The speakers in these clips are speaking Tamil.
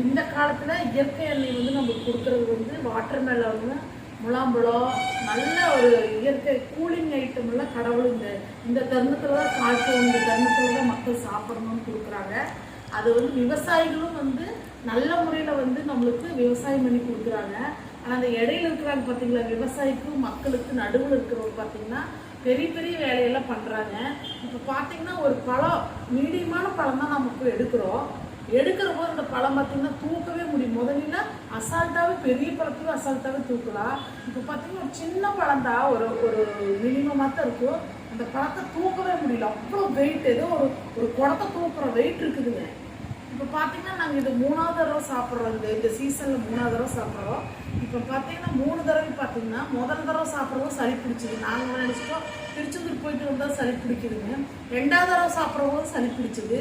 இந்த காலத்தில் இயற்கை எண்ணெய் வந்து நம்மளுக்கு கொடுக்குறது வந்து வாட்டர் மெலன் முலாம்பழம் நல்ல ஒரு இயற்கை கூலிங் ஐட்டம் எல்லாம் கடவுள் இந்த இந்த தருணத்தில் தான் காய்ச்சல் இந்த தருணத்தில் தான் மக்கள் சாப்பிடணும்னு கொடுக்குறாங்க. அது வந்து விவசாயிகளும் வந்து நல்ல முறையில் வந்து நம்மளுக்கு விவசாயம் பண்ணி கொடுக்குறாங்க. ஆனால் அந்த இடையில இருக்கிறாங்க பார்த்தீங்களா விவசாயிக்கும் மக்களுக்கு நடுவில் இருக்கிறவங்க பார்த்தீங்கன்னா பெரிய பெரிய வேலையெல்லாம் பண்ணுறாங்க இப்போ பார்த்தீங்கன்னா ஒரு பழம் மீடியமான பழம் தான் நம்ம போய் எடுக்கிறோம். எடுக்கிற போது அந்த பழம் பார்த்தீங்கன்னா தூக்கவே முடியும். முதல்ல அசால்ட்டாகவே பெரிய பழத்தையும் அசால்ட்டாகவே தூக்கலாம். இப்போ பார்த்தீங்கன்னா ஒரு சின்ன பழம் தான் ஒரு ஒரு மினிமமாக தான் இருக்கும் அந்த பழத்தை தூக்கவே முடியல. அவ்வளோ வெயிட் ஏதோ ஒரு ஒரு குடத்தை தூக்குற வெயிட் இருக்குதுங்க. இப்போ பார்த்தீங்கன்னா நாங்கள் இது மூணாவது தடவை சாப்பிட்றோம். இந்த இந்த சீசனில் மூணாவது தடவை சாப்பிட்றோம். இப்போ பார்த்தீங்கன்னா மூணு தடவை பார்த்தீங்கன்னா முதல் தடவை சாப்பிட்றதும் சளி பிடிச்சிது. நாங்கள் நினச்சிட்டோம் திருச்செந்தூர் போயிட்டு வந்தால் சளி பிடிக்குதுங்க. ரெண்டாவது தடவை சாப்பிட்றதும் சளி பிடிச்சிது.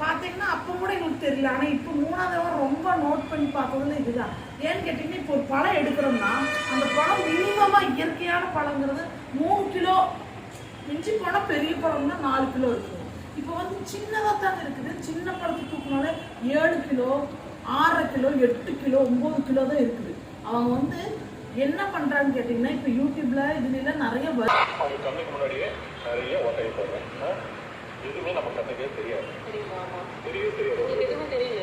பார்த்தீங்கன்னா அப்போ கூட எங்களுக்கு தெரியல. ஆனால் இப்போ மூணாவது தடவை ரொம்ப நோட் பண்ணி பார்க்கறது இதுதான். ஏன்னு கேட்டிங்கன்னா இப்போ ஒரு பழம் எடுக்கிறோம்னா அந்த பழம் மினிமமாக இயற்கையான பழங்கிறது மூணு கிலோ மிஞ்சி பழம் பெரிய பழம்னா நாலு கிலோ இருக்கும். இப்போ வந்து சின்னதாக தாங்க இருக்குது. சின்ன பழத்தை தூக்கினாலே ஏழு கிலோ ஆறரை கிலோ எட்டு கிலோ ஒம்பது கிலோ தான் இருக்குது. அவங்க வந்து என்ன பண்ணுறான்னு கேட்டிங்கன்னா இப்போ யூடியூப்ல இதுலாம் நிறைய வரும் முன்னாடியே நிறைய ஓட்டையை போடுறேன் எதுவுமே நம்ம கண்ணுக்கே தெரியாது. தெரியவே தெரியாது. எதுவுமே தெரியல.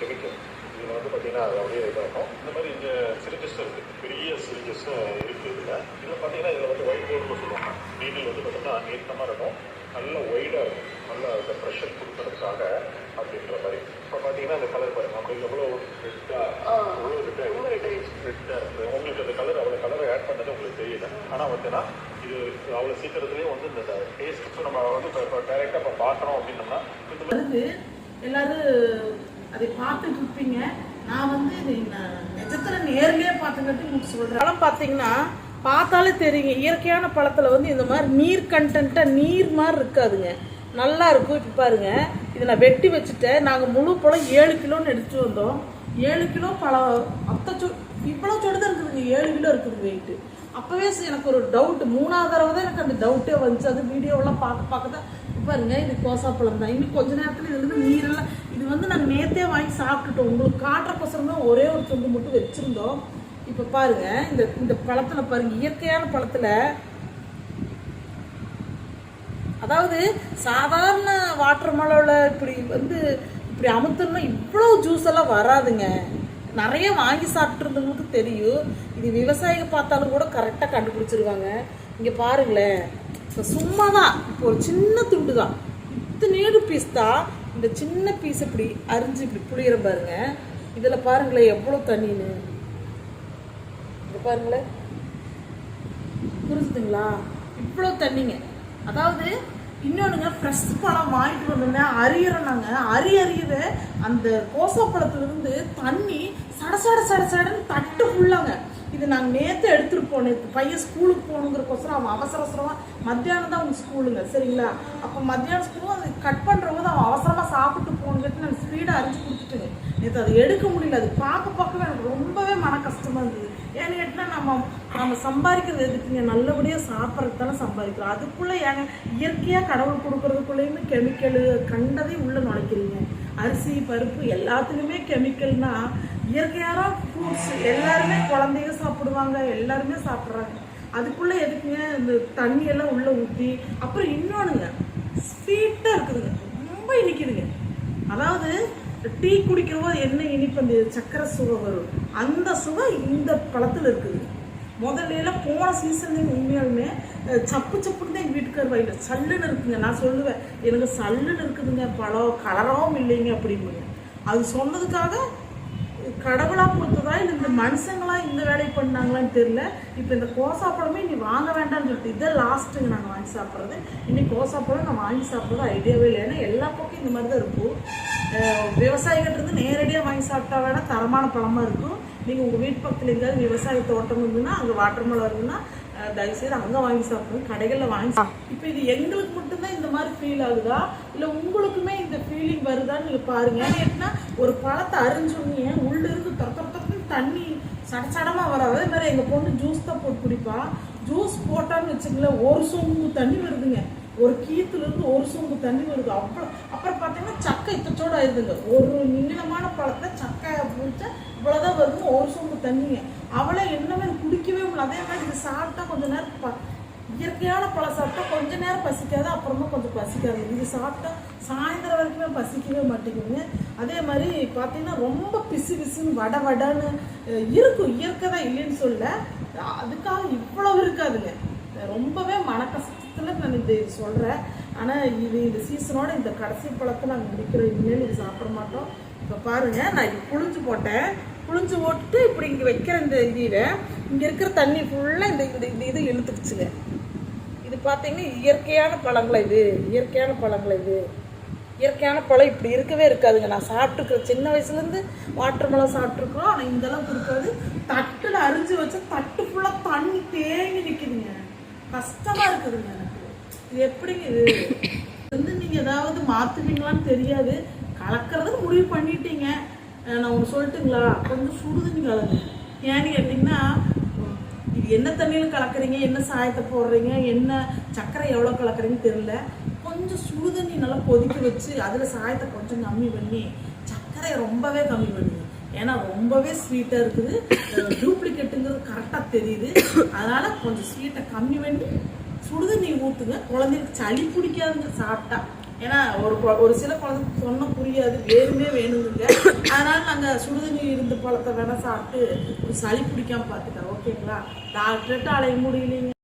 கெமிக்கல் இதில் வந்து பார்த்தீங்கன்னா அது அப்படியே இதாகும் இந்த மாதிரி இந்த சிரிஞ்சஸ் இருக்குது பெரிய சிரிஞ்சஸும் இருக்குது இதில். இதில் பார்த்தீங்கன்னா இதில் வந்து ஒயிட் போர்டுன்னு சொல்லுவாங்க. நீடில் வந்து பார்த்தீங்கன்னா நீட்டமாக இருக்கும். நல்ல ஒய்டாக இருக்கும். நல்லா அந்த ப்ரெஷர் கொடுக்கறதுக்காக அப்படின்ற மாதிரி. இப்போ பார்த்தீங்கன்னா அந்த கலர் பாருங்க. நம்ம எவ்வளோ ரெட்டாக எவ்வளோ ரெட்டாக ஆயிடுச்சு. ரெட்டாக இருக்குது உங்களுக்கு அந்த கலர் பண்ணது உங்களுக்கு தெரியல. ஆனால் வந்துன்னா இது அவ்வளோ சீக்கிரத்துலேயே வந்து இந்த டேஸ்ட் நம்ம வந்து இப்போ இப்போ டேரெக்டாக இப்போ பார்க்குறோம் அப்படின்னோம்னா வருது எல்லாரும் அதை பார்த்துட்டு இருப்பீங்க நான் வந்து நிஜத்துல நேர்லயே பார்த்துக்கிட்டு உங்களுக்கு சொல்றேன். பழம் பார்த்தீங்கன்னா பார்த்தாலே தெரியுங்க. இயற்கையான பழத்துல வந்து இந்த மாதிரி நீர் கண்டென்ட்டா நீர் மாதிரி இருக்காதுங்க. நல்லா இருக்கும். இப்போ பாருங்க. இதை நான் வெட்டி வச்சுட்டேன். நாங்கள் முழு பழம் ஏழு கிலோன்னு எடுத்துட்டு வந்தோம். ஏழு கிலோ பழம் அத்தை சொ இவ்வளோ சொடு எனக்கு ஏழு கிலோ இருக்குது வெயிட்டு அப்போவே எனக்கு ஒரு டவுட் மூணாவது தடவை தான் எனக்கு அந்த டவுட்டே வந்துச்சு. அது வீடியோவெல்லாம் பார்க்க பார்க்க தான் பாருங்க இது கோசாப்பழம் தான். இன்னும் கொஞ்ச நேரத்தில் இதுல இருந்து நீரெல்லாம் இது வந்து நாங்கள் நேத்தே வாங்கி சாப்பிட்டுட்டோம். உங்களுக்கு காட்டுறக்கோசரம் தான் ஒரே ஒரு துண்டு மட்டும் வச்சுருந்தோம். இப்போ பாருங்க இந்த இந்த பழத்தில் பாருங்க இயற்கையான பழத்தில் அதாவது சாதாரண வாட்டர் மலோவில் இப்படி வந்து இப்படி அமுத்தணும்னா இவ்வளோ ஜூஸ் எல்லாம் வராதுங்க. நிறைய வாங்கி சாப்பிட்ருந்தவங்களுக்கு தெரியும். இது விவசாயிக பார்த்தாலும் கூட கரெக்டாக கண்டுபிடிச்சிருவாங்க. இங்கே பாருங்களேன். இப்போ சும்மா தான் இப்போ ஒரு சின்ன துண்டு தான் இத்தனையோடு பீஸ் தான். இந்த சின்ன பீஸ் இப்படி அரிஞ்சு இப்படி புளியிற பாருங்க. இதில் பாருங்களேன் எவ்வளோ தண்ணின்னு. இங்கே பாருங்களேன். புரிஞ்சுதுங்களா? இவ்வளோ தண்ணிங்க. அதாவது இன்னொன்றுங்க ஃப்ரெஷ் பழம் வாங்கிட்டு வந்திருந்தேன் அரியறனாங்க அரி அரியவே அந்த கோசப்பழத்துலேருந்து தண்ணி சட சட சட சடன்னு தட்டு ஃபுல்லாங்க இது நாங்கள் நேற்று எடுத்துகிட்டு போனோம் பையன் ஸ்கூலுக்கு போகணுங்கிறக்கோசரம் அவன் அவசர அவசரமாக மத்தியானம் தான் அவங்க ஸ்கூலுங்க. சரிங்களா? அப்போ மத்தியானம் ஸ்கூலும் அது கட் பண்ணுறவங்க அவன் அவசரமாக சாப்பிட்டு போகணுங்கிறது நான் ஸ்பீடாக அரிஞ்சு கொடுத்துட்டுங்க நேற்று அதை எடுக்க முடியல. அது பார்க்க பார்க்கவே எனக்கு ரொம்பவே மன கஷ்டமாக இருந்தது. ஏன்னு கேட்டினா நம்ம நம்ம சம்பாதிக்கிறது எதுக்குங்க? நல்லபடியாக சாப்பிட்றது தானே சம்பாதிக்கிறோம். அதுக்குள்ளே ஏங்க இயற்கையாக கடவுள் கொடுக்குறதுக்குள்ளேயுமே கெமிக்கலு கண்டதை உள்ளே நுழைக்கிறீங்க. அரிசி பருப்பு எல்லாத்துலேயுமே கெமிக்கல்னால் இயற்கையாக ஃப்ரூட்ஸ் எல்லாருமே குழந்தைங்க சாப்பிடுவாங்க எல்லாருமே சாப்பிட்றாங்க. அதுக்குள்ளே எதுக்குங்க இந்த தண்ணியெல்லாம் உள்ளே ஊற்றி அப்புறம் இன்னொன்றுங்க ஸ்வீட்டாக இருக்குதுங்க. ரொம்ப இனிக்குதுங்க. அதாவது டீ குடிக்கிறவோ என்ன இனிப்பு அந்த சக்கரை சுவை வரும். அந்த சுவை இந்த பழத்தில் இருக்குது. முதல்ல எல்லாம் போன சீசன்லேயும் உண்மையாலுமே சப்பு சப்புன்னு தான் எங்கள் வீட்டுக்கார் வாயில சல்லுன்னு இருக்குங்க. நான் சொல்லுவேன் எனக்கு சல்லுன்னு இருக்குதுங்க பழம் கலராகவும் இல்லைங்க அப்படிம்புங்க. அது சொன்னதுக்காக கடவுளாக கொடுத்ததா இல்லை இந்த மனுஷங்களாம் இந்த வேலையை பண்ணாங்களான்னு தெரியல. இப்போ இந்த கோசாப்பழமே நீ வாங்க வேண்டாம்னு சொல்லிட்டு இதை லாஸ்ட்டுங்க நாங்கள் வாங்கி சாப்பிட்றது. இன்னைக்கு கோசாப்பழம் நான் வாங்கி சாப்பிட்றது ஐடியாவே இல்லை. ஏன்னா எல்லா பக்கம் இந்த மாதிரி தான் இருக்கும். அஹ் இருந்து நேரடியாக வாங்கி சாப்பிட்டா வேணால் தரமான பழமாக இருக்கும். நீங்கள் உங்கள் வீட்டு பக்கத்தில் எங்கேயாவது விவசாய தோட்டம் இருந்ததுன்னா அங்கே வாட்டர் மலை இருந்ததுன்னா தயவுசெய்து அங்கே வாங்கி சாப்பிடுங்க. கடைகளில் வாங்கி இப்போ இது எங்களுக்கு மட்டும்தான் இந்த மாதிரி ஃபீல் ஆகுதா? இல்லை உங்களுக்குமே இந்த ஃபீலிங் வருதான்னு நீங்கள் பாருங்கள் ஏன்னா ஒரு பழத்தை அறிஞ்சோன்னே உள்ளிருந்து இருந்து தண்ணி சடசடமா வராது. அதே மாதிரி எங்கள் பொண்ணு ஜூஸ் தான் போட்டு குடிப்பா. ஜூஸ் போட்டான்னு வச்சுங்களேன் ஒரு சொம்பு தண்ணி வருதுங்க. ஒரு கீத்துலேருந்து ஒரு சொம்பு தண்ணி வருது. அவ்வளோ அப்புறம் பார்த்தீங்கன்னா சக்கை இத்தச்சோடு ஆயிடுதுங்க ஒரு நீளமான பழத்தை சக்கை பிடிச்சா இவ்வளோதான் வருதுங்க ஒரு சொம்பு தண்ணிங்க. அவளை என்னமே குடிக்கவே முடியல. அதே மாதிரி இது சாப்பிட்டா கொஞ்ச நேரம் இயற்கையான பழம் சாப்பிட்டா கொஞ்ச நேரம் பசிக்காது அப்புறமா கொஞ்சம் பசிக்காது. இது சாப்பிட்டா சாயந்தரம் வரைக்குமே பசிக்கவே மாட்டேங்குதுங்க. அதே மாதிரி பார்த்தீங்கன்னா ரொம்ப பிசு பிசுன்னு வட வடன்னு இருக்கும். இயற்கை தான் இல்லைன்னு சொல்ல அதுக்காக இவ்வளவு இருக்காதுங்க. ரொம்பவே மனக்கஷ்டத்தில் நான் இது சொல்கிறேன் ஆனால் இது இந்த சீசனோட இந்த கடைசி பழத்தை நாங்கள் முடிக்கிறோம். இனிமேல் இது சாப்பிட மாட்டோம். இப்போ பாருங்கள் நான் இது புளிஞ்சு போட்டேன். புழிஞ்சு போட்டுட்டு இப்படி இங்கே வைக்கிற இந்த இதில் இங்கே இருக்கிற தண்ணி ஃபுல்லாக இந்த இந்த இந்த இது இழுத்துக்குச்சுங்க. இது பார்த்தீங்கன்னா இயற்கையான பழங்களை இது? இயற்கையான பழங்களை இது? இயற்கையான பழம் இப்படி இருக்கவே இருக்காதுங்க. நான் சாப்பிட்டுருக்குற சின்ன வயசுலேருந்து வாட்டர் பழம் சாப்பிட்ருக்கோம் ஆனால் இந்தளவுக்கு இருக்காது. தட்டில் அரிஞ்சு வச்சா தட்டு ஃபுல்லாக தண்ணி தேங்கி நிற்குதுங்க கஷ்டமாக இருக்குதுங்க எனக்கு. இது எப்படிங்க இது? வந்து நீங்கள் ஏதாவது மாற்றுவீங்களான்னு தெரியாது. கலக்கிறதுக்கு முடிவு பண்ணிட்டீங்க. நான் ஒன்று சொல்லட்டுங்களா? கொஞ்சம் சுடு தண்ணி கலங்க ஏன்னு கேட்டிங்கன்னா இது என்ன தண்ணியில் கலக்குறீங்க? என்ன சாயத்தை போடுறீங்க? என்ன சர்க்கரை எவ்வளோ கலக்குறீங்கன்னு தெரியல. கொஞ்சம் சுடு தண்ணி நல்லா கொதிக்க வச்சு அதில் சாயத்தை கொஞ்சம் கம்மி பண்ணி சர்க்கரையை ரொம்பவே கம்மி பண்ணுங்க. ஏன்னா ரொம்பவே ஸ்வீட்டாக இருக்குது. டூப்ளிகேட்டுங்கிறது கரெக்டாக தெரியுது. அதனால் கொஞ்சம் ஸ்வீட்டை கம்மி பண்ணி சுடுதண்ணி ஊற்றுங்க குழந்தைங்களுக்கு சளி பிடிக்காதுங்க சாப்பிட்டா. ஏன்னா ஒரு ஒரு சில குழந்தை சொன்ன புரியாது வேணுமே வேணுங்க அதனால நாங்கள் சுடுதண்ணி இருந்த பழத்தை வேணால் சாப்பிட்டு ஒரு சளி பிடிக்காம பார்த்துக்கிறோம் ஓகேங்களா? டாக்டர்கிட்ட அலைய முடியலைங்க.